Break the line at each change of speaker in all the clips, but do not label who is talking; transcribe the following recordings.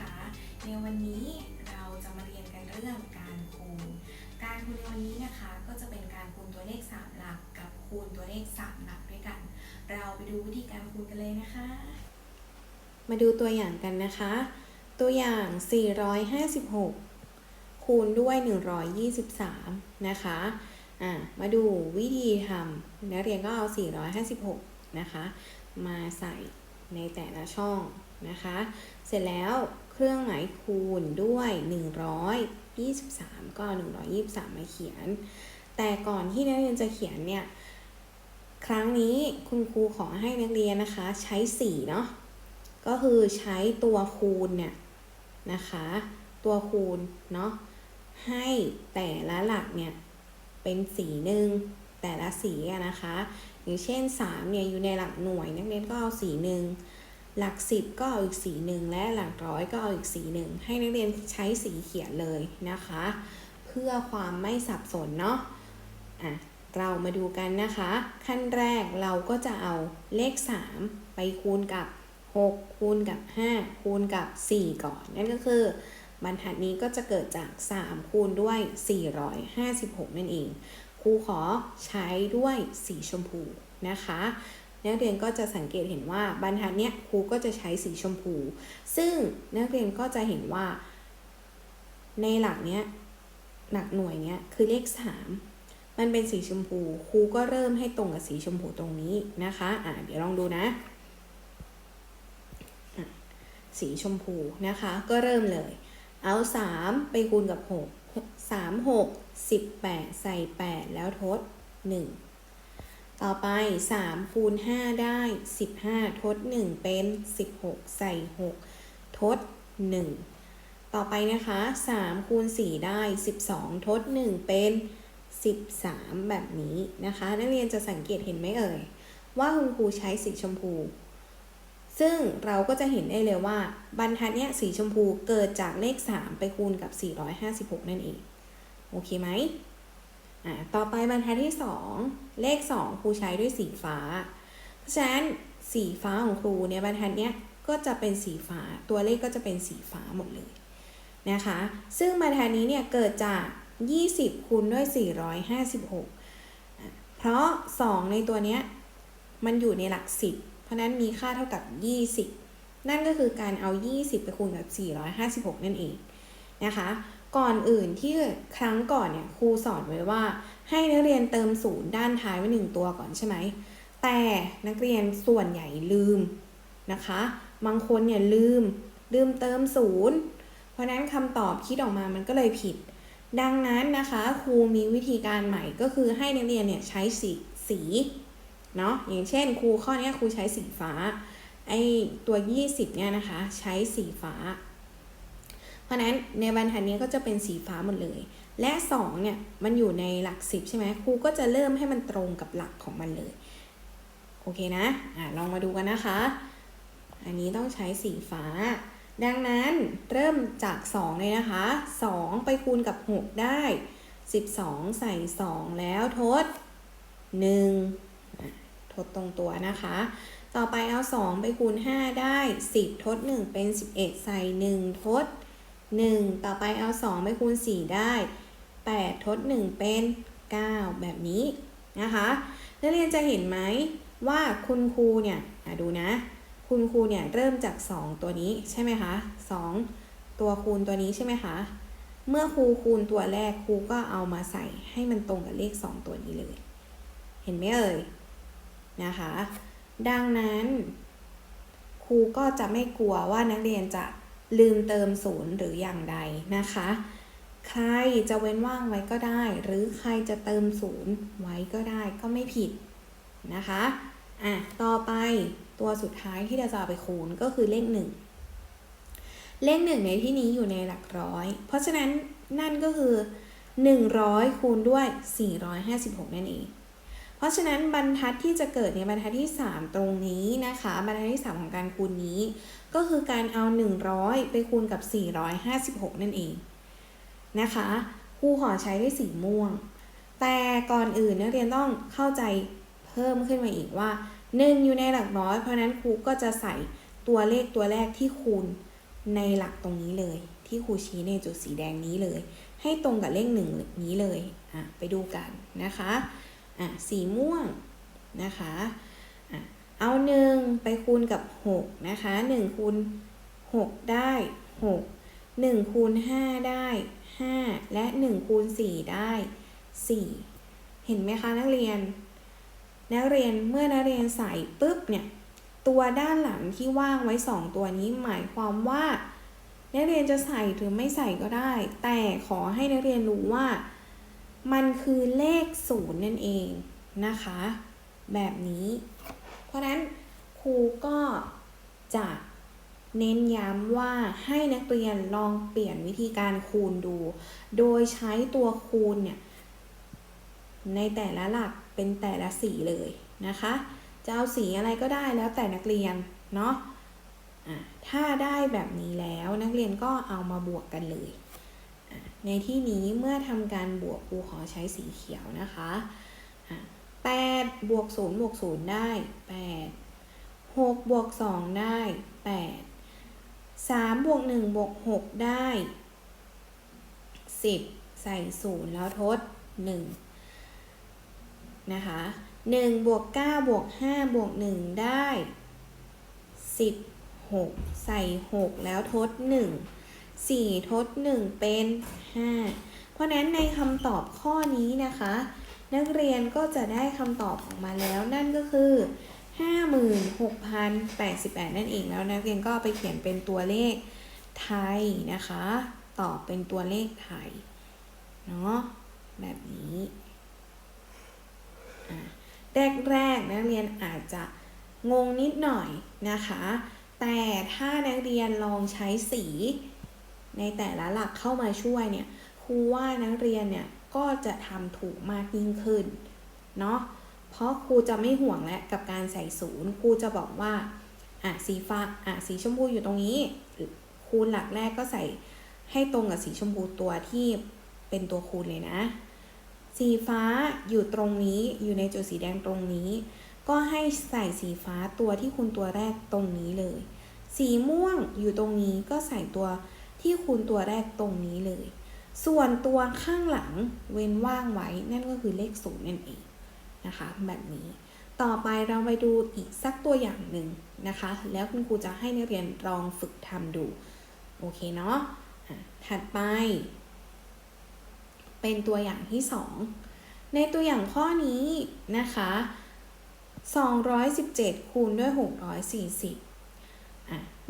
นะคะ ในวันนี้เราจะมาเรียนกันเรื่องการคูณ การคูณในวันนี้นะคะก็จะเป็นการคูณตัวเลข 3 หลักกับคูณตัวเลข 3 หลักด้วยกัน เราไปดูวิธีการคูณกันเลยนะคะ
มาดูตัวอย่างกันนะคะ ตัวอย่าง 456 คูณด้วย 123 นะคะอะมาดูวิธีทำนักเรียนก็เอา 456 นะคะ มาใส่ในแต่ละช่องนะคะ เสร็จแล้ว เครื่องหมายคูณด้วย 123 ก็เอา123 มาเขียน แต่ก่อนที่นักเรียนจะเขียนเนี่ย ครั้งนี้คุณครูขอให้นักเรียนนะคะใช้สีเนาะ ก็คือใช้ตัวคูณเนี่ยนะคะ ตัวคูณเนาะ ให้แต่ละหลักเนี่ยเป็นสีหนึ่งแต่ละสีนะคะ อย่างเช่น3เนี่ยอยู่ในหลักหน่วยนักเรียนก็เอาสีหนึ่ง หลัก10ก็เอาอีกสีหนึ่งและหลักร้อยก็เอาอีกสีหนึ่งให้นักเรียนใช้สีเขียนเลยนะคะ เพื่อความไม่สับสนเนาะอะเรามาดูกันนะคะ ขั้นแรกเราก็จะเอาเลข 3 ไปคูณกับ 6 คูณกับ 5 คูณกับ 4 ก่อน นั่นก็คือบรรทัดนี้ก็จะเกิดจาก 3 คูณด้วย 456 นั่นเองครูขอใช้ด้วยสีชมพูนะคะ นักเรียนก็จะสังเกตเห็นว่าบรรทัดเนี้ยครูก็จะใช้สีชมพู ซึ่งนักเรียนก็จะเห็นว่า ในหลักเนี้ยหลักหน่วยเนี้ยคือเลข 3 มันเป็นสีชมพูครูก็เริ่มให้ตรงกับสีชมพูตรงนี้นะคะอ่าเดี๋ยวลองดูนะ สีชมพูนะคะ ก็เริ่มเลย เอา 3 ไปคูณกับ 6 3 6 18 ใส่ 8 แล้วทด 1 ต่อไป 3 คูณ 5 ได้ 15 ทด 1 เป็น 16 ใส่ 6 ทด 1 ต่อไปนะคะ 3 คูณ 4 ได้ 12 ทด 1 เป็น 13 แบบนี้นะคะ นักเรียนจะสังเกตเห็นไหมเอ่ย ว่าคุณครูใช้สีชมพู ซึ่งเราก็จะเห็นได้เลยว่า บรรทัดเนี้ยสีชมพูเกิดจากเลข 3 ไปคูณกับ 456 นั่นเอง โอเคไหม อ่าต่อไปบรรทัดที่ 2 เลข 2 ครูใช้ด้วยสีฟ้า เพราะฉะนั้นสีฟ้าของครูเนี่ยบรรทัดเนี้ยก็จะเป็นสีฟ้า ตัวเลขก็จะเป็นสีฟ้าหมดเลยนะคะ ซึ่งบรรทัดนี้เนี่ยเกิดจาก 20 คูณด้วย 456อะเพราะ 2 ในตัวเนี้ยมันอยู่ในหลัก 10 เพราะนั้นมีค่าเท่ากับ 20 นั่นก็คือการเอา 20 ไปคูณกับ 456 นั่นเองนะคะ ก่อนอื่นที่ครั้งก่อนเนี่ยครูสอนไว้ว่า ให้นักเรียนเติมศูนย์ด้านท้ายไว้หนึ่งตัวก่อนใช่ไหม แต่นักเรียนส่วนใหญ่ลืมนะคะ บางคนเนี่ยลืมลืมเติมศูนย์เพราะนั้นคำตอบคิดออกมามันก็เลยผิด ดังนั้นนะคะครูมีวิธีการใหม่ก็คือให้นักเรียนเนี่ยใช้สีสีเนาะอย่างเช่นครูข้อนี้ครูใช้สีฟ้าไอตัว 20เนี่ยนะคะ ใช้สีฟ้า เพราะนั้นในบรรทัดนี้ก็จะเป็นสีฟ้าหมดเลย และ2เนี่ยมันอยู่ในหลัก 10 ใช่ไหมครูก็จะเริ่มให้มันตรงกับหลักของมันเลย โอเคนะอะลองมาดูกันนะคะ อันนี้ต้องใช้สีฟ้า ดังนั้นเริ่มจาก 2 เลยนะคะ 2 ไปคูณกับ 6 ได้ 12 ใส่ 2 แล้วทด 1 ทดตรงตัวนะคะต่อไปเอา 2 ไปคูณ 5 ได้ 10 ทด 1 เป็น 11 ใส่ 1 ทด 1 ต่อไปเอา 2 ไปคูณ 4 ได้ 8 ทด 1 เป็น 9 แบบนี้นะคะนักเรียนจะเห็นไหมว่าคุณครูเนี่ยดูนะ คุณครูเนี่ยเริ่มจาก 2 ตัวนี้ใช่ไหมคะ2ตัวคูณตัวนี้ใช่ไหมคะเมื่อครูคูณตัวแรกครูก็เอามาใส่ให้มันตรงกับเลข 2 ตัวนี้เลย เห็นไหมเอ่ยนะคะ ดังนั้นครูก็จะไม่กลัวว่านักเรียนจะ ลืมเติมศูนย์หรืออย่างใดนะคะ ใครจะเว้นว่างไว้ก็ได้ หรือใครจะเติมศูนย์ไว้ก็ได้ก็ไม่ผิดนะคะอะต่อไปตัวสุดท้ายที่เราจะเอาไปคูณก็คือเลขหนึ่งเลขหนึ่งในที่นี้อยู่ในหลักร้อย เพราะฉะนั้นนั่นก็คือ 100 คูณด้วย 456 นั่นเอง เพราะฉะนั้นบรรทัดที่จะเกิดในบรรทัดที่ 3 ตรงนี้นะคะ บรรทัดที่ 3 ของการคูณนี้ ก็คือการเอา 100 ไปคูณกับ 456 นั่นเองนะคะครูขอใช้ด้วยสีม่วง แต่ก่อนอื่นนักเรียนต้องเข้าใจเพิ่มขึ้นมาอีกว่า 1 อยู่ในหลักร้อย เพราะนั้นครูก็จะใส่ตัวเลขตัวแรกที่คูณในหลักตรงนี้เลย ที่ครูชี้ในจุดสีแดงนี้เลย ให้ตรงกับเลขหนึ่งนี้เลยอะไปดูกันนะคะ อะสีม่วงนะคะอะเอาหนึ่งไปคูณกับหกนะคะหนึ่งคูณหกได้หกหนึ่งคูณห้าได้ห้าและหนึ่งคูณสี่ได้สี่เห็นไหมคะนักเรียน นักเรียนเมื่อนักเรียนใส่ปุ๊บเนี่ยตัวด้านหลังที่ว่างไว้สองตัวนี้หมายความว่า นักเรียนจะใส่หรือไม่ใส่ก็ได้ แต่ขอให้นักเรียนรู้ว่า มันคือเลขศูนย์นั่นเองนะคะ แบบนี้ เพราะนั้นครูก็จะเน้นย้ำว่าให้นักเรียนลองเปลี่ยนวิธีการคูณดู โดยใช้ตัวคูณเนี่ย ในแต่ละหลักเป็นแต่ละสีเลยนะคะ จะเอาสีอะไรก็ได้แล้วแต่นักเรียนเนาะะถ้าได้แบบนี้แล้วนักเรียนก็เอามาบวกกันเลย ในที่นี้เมื่อทำการบวกครูขอใช้สีเขียวนะคะอะแปดบวกศูนย์บวกศูนย์ได้แปดหกบวกสองได้แปดสามบวกหนึ่งบวกหกได้สิบใส่ศูนย์แล้วทดหนึ่งนะคะ1บวก9บวก5บวก1ได้ 16 ใส่ 6 แล้วทด 1 4 ทด 1 เป็น 5 เพราะนั้นในคำตอบข้อนี้นะคะ นักเรียนก็จะได้คำตอบออกมาแล้วนั่นก็คือ 56,088 นั่นเองแล้วนักเรียนก็ไปเขียนเป็นตัวเลขไทยนะคะ ตอบเป็นตัวเลขไทยเนาะแบบนี้แรกๆนักเรียนอาจจะงงนิดหน่อยนะคะ แต่ถ้านักเรียนลองใช้สี ในแต่ละหลักเข้ามาช่วยเนี่ยครูว่านักเรียนเนี่ยก็จะทำถูกมากยิ่งขึ้นเนาะเพราะครูจะไม่ห่วงและกับการใส่ศูนย์ครูจะบอกว่าอะสีฟ้าอะสีชมพูอยู่ตรงนี้ คูณหลักแรกก็ใส่ให้ตรงกับสีชมพูตัวที่เป็นตัวคูณเลยนะ สีฟ้าอยู่ตรงนี้อยู่ในจุดสีแดงตรงนี้ ก็ให้ใส่สีฟ้าตัวที่คูณตัวแรกตรงนี้เลย สีม่วงอยู่ตรงนี้ก็ใส่ตัว ที่คูณตัวแรกตรงนี้เลย ส่วนตัวข้างหลังเว้นว่างไว้นั่นก็คือเลขศูนย์นั่นเองนะคะ แบบนี้ ต่อไปเราไปดูอีกสักตัวอย่างหนึ่งนะคะ แล้วคุณครูจะให้นักเรียนลองฝึกทำดู โอเคเนาะถัดไป เป็นตัวอย่างที่ 2 ในตัวอย่างข้อนี้นะคะ 217 คูณด้วย 640อะ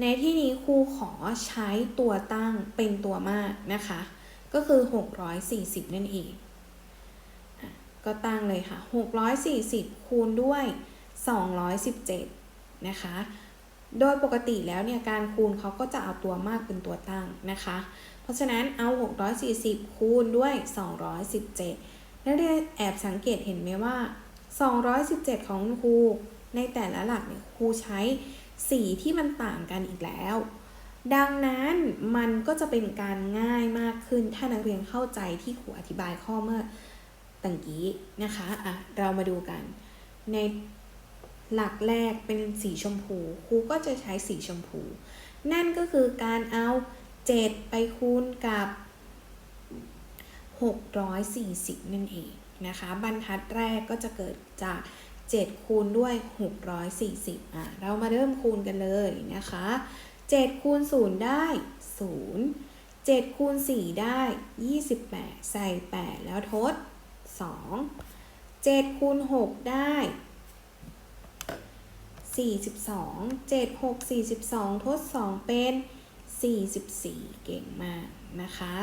ในที่นี้ครูขอใช้ตัวตั้งเป็นตัวมากนะคะ ก็คือ 640 นั่นเอง ก็ตั้งเลยค่ะ 640 คูณด้วย 217 นะคะ โดยปกติแล้วเนี่ยการคูณเขาก็จะเอาตัวมากเป็นตัวตั้งนะคะ เพราะฉะนั้นเอา 640 คูณด้วย 217 นักเรียนแอบสังเกตเห็นไหมว่า 217 ของครูในแต่ละหลักเนี่ยครูใช้ สีที่มันต่างกันอีกแล้ว ดังนั้นมันก็จะเป็นการง่ายมากขึ้น ถ้านักเรียนเข้าใจที่ครูอธิบายข้อเมื่อตังกี้นะคะอะเรามาดูกัน ในหลักแรกเป็นสีชมพูครูก็จะใช้สีชมพู นั่นก็คือการเอา 7 ไปคูณกับ 640 นั่นเองนะคะ บรรทัดแรกก็จะเกิดจาก 7 คูณด้วย 640อะเรามาเริ่มคูณกันเลยนะคะ 7 คูณ 0 ได้ 0 7คูณ4ได้ 28 ใส่ 8 แล้วทด 2 7คูณ6ได้ 42 7 6 42 ทด 2 เป็น 44 เก่งมากนะคะ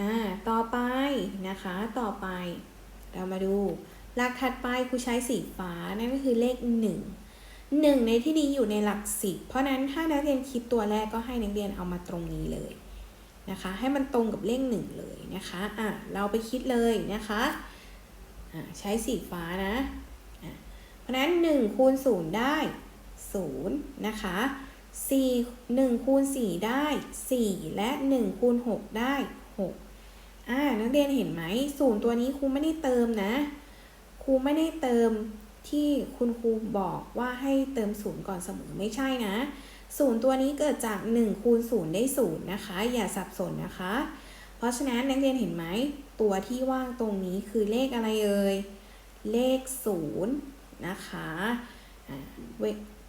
อ่า ต่อไปนะคะ ต่อไป เรามาดู หลักถัดไปครูใช้สีฟ้านั่นก็คือเลข 1 1 ในที่นี้อยู่ในหลัก10เพราะนั้นถ้านักเรียนคิดตัวแรกก็ให้นักเรียนเอามาตรงนี้เลยนะคะ ให้มันตรงกับเลข 1 เลยนะคะอะเราไปคิดเลยนะคะอ่าใช้สีฟ้านะอะเพราะนั้น 1 คูณ 0 ได้ 0 นะคะ4 1คูณ4ได้ 4 และ 1 คูณ 6 ได้ 6อ่านักเรียนเห็นไหมศูนย์ตัวนี้ครูไม่ได้เติมนะ รูไม่ได้เติมที่คุณครูบอกว่าให้เติมศูนย์ก่อนเสมอไม่ใช่นะศูนย์ตัวนี้เกิดจาก1คูณ0ได้0นย์นะคะ อย่าสับสนนะคะ เพราะฉะนั้นนักเรียนเห็นไหมตัวที่ว่างตรงนี้คือเลขอะไรเอ่ยเลข0นะคะอ่าว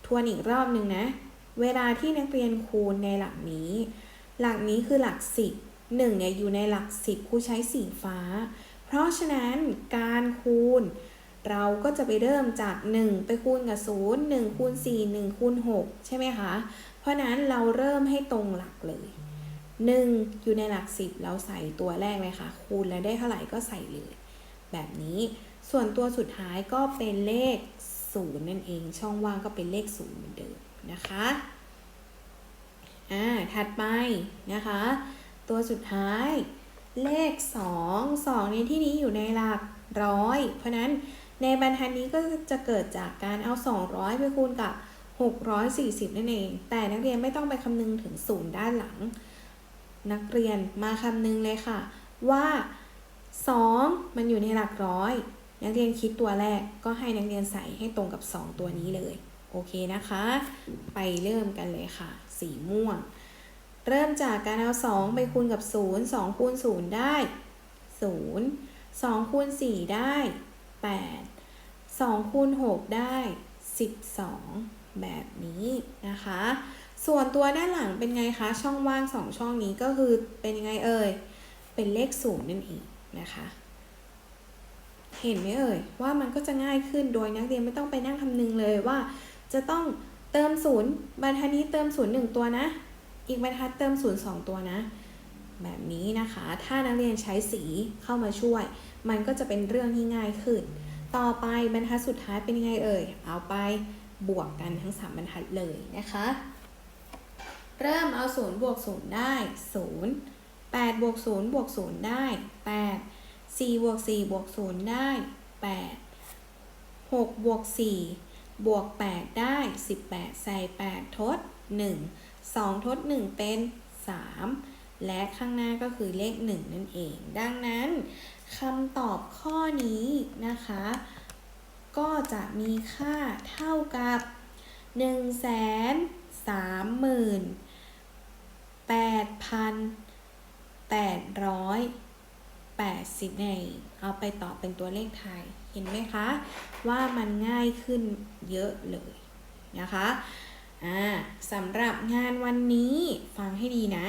ทวนอีกรอบหนึ่งนะ เวลาที่นักเรียนคูณในหลักนี้ หลักนี้คือหลัก10 1เนี่ยอยู่ในหลัก10ครูใช้สีฟ้า เพราะฉะนั้นการคูณ เราก็จะไปเริ่มจาก 1 ไปคูณกับ 0 1คูณ4 1คูณ6ใช่ไหมคะ เพราะนั้นเราเริ่มให้ตรงหลักเลย 1 อยู่ในหลัก 10 เราใส่ตัวแรกเลยค่ะ คูณแล้วได้เท่าไหร่ก็ใส่เลย แบบนี้ส่วนตัวสุดท้ายก็เป็นเลข 0 นั่นเอง ช่องว่างก็เป็นเลข 0 เหมือนเดิมนะคะอ่าถัดไปนะคะ ตัวสุดท้าย เลข 2 2 ในที่นี้อยู่ในหลักร้อย เพราะนั้นในบรรทัดนี้ก็จะเกิดจากการเอา 200 ไปคูณกับ 640 นั่นเอง แต่นักเรียนไม่ต้องไปคำนึงถึงศูนย์ด้านหลัง นักเรียนมาคำนึงเลยค่ะ ว่า 2 มันอยู่ในหลักร้อย นักเรียนคิดตัวแรกก็ให้นักเรียนใส่ให้ตรงกับ 2 ตัวนี้เลย โอเคนะคะ ไปเริ่มกันเลยค่ะ สีม่วง เริ่มจากการเอา 2 ไปคูณกับ 0 2 คูณ 0 ได้ 0 2 คูณ 4 ได้ 8 2 คูณ 6 ได้ 12 แบบนี้นะคะ ส่วนตัวด้านหลังเป็นไงคะ ช่องว่าง 2 ช่องนี้ก็คือเป็นยังไงเอ่ย เป็นเลข 0 นั่นเองนะคะ เห็นไหมเอ่ย ว่ามันก็จะง่ายขึ้นโดยนักเรียนไม่ต้องไปนั่งคำนึงเลยว่า จะต้องเติมศูนย์บรรทัดนี้เติมศูนย์หนึ่งตัวนะ อีกบรรทัดเติมศูนย์สองตัวนะ แบบนี้นะคะ ถ้านักเรียนใช้สีเข้ามาช่วย มันก็จะเป็นเรื่องที่ง่ายขึ้น ต่อไปบรรทัดสุดท้ายเป็นยังไงเอ่ย เอาไปบวกกันทั้ง 3 บรรทัดเลยนะคะ เริ่มเอา0บวก0ได้ 0 8บวก0บวก0ได้ 8 4บวก4บวก0ได้ 8 6บวก4บวก8ได้ 18 ใส่ 8 ทด 1 2 ทด 1 เป็น 3 และข้างหน้าก็คือเลข 1 นั่นเอง ดังนั้นคำตอบข้อนี้นะคะ ก็จะมีค่าเท่ากับ 1 3 8,880ในเอาไปตอบเป็นตัวเลขไทย เห็นไหมคะ ว่ามันง่ายขึ้นเยอะเลยนะคะ อ่าสำหรับงานวันนี้ฟังให้ดีนะ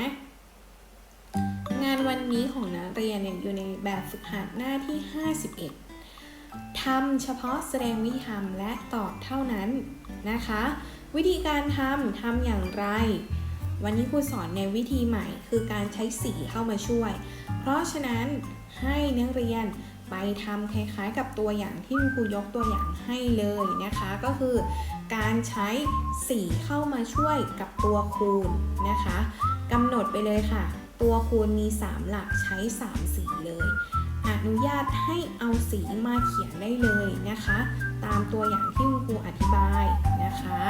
งานวันนี้ของนักเรียนเนี่ยอยู่ในแบบฝึกหัดหน้าที่ 51ทำเฉพาะแสดงวิธีทำและตอบเท่านั้นนะคะ วิธีการทำทำอย่างไร วันนี้ครูสอนในวิธีใหม่คือการใช้สีเข้ามาช่วย เพราะฉะนั้นให้นักเรียน ไปทำคล้ายๆกับตัวอย่างที่คุณครูยกตัวอย่างให้เลยนะคะ ก็คือการใช้สีเข้ามาช่วยกับตัวคูณนะคะกำหนดไปเลยค่ะ ตัวคูณมี 3 หลักใช้ 3 สีเลย อนุญาตให้เอาสีมาเขียนได้เลยนะคะ ตามตัวอย่างที่คุณครูอธิบายนะคะ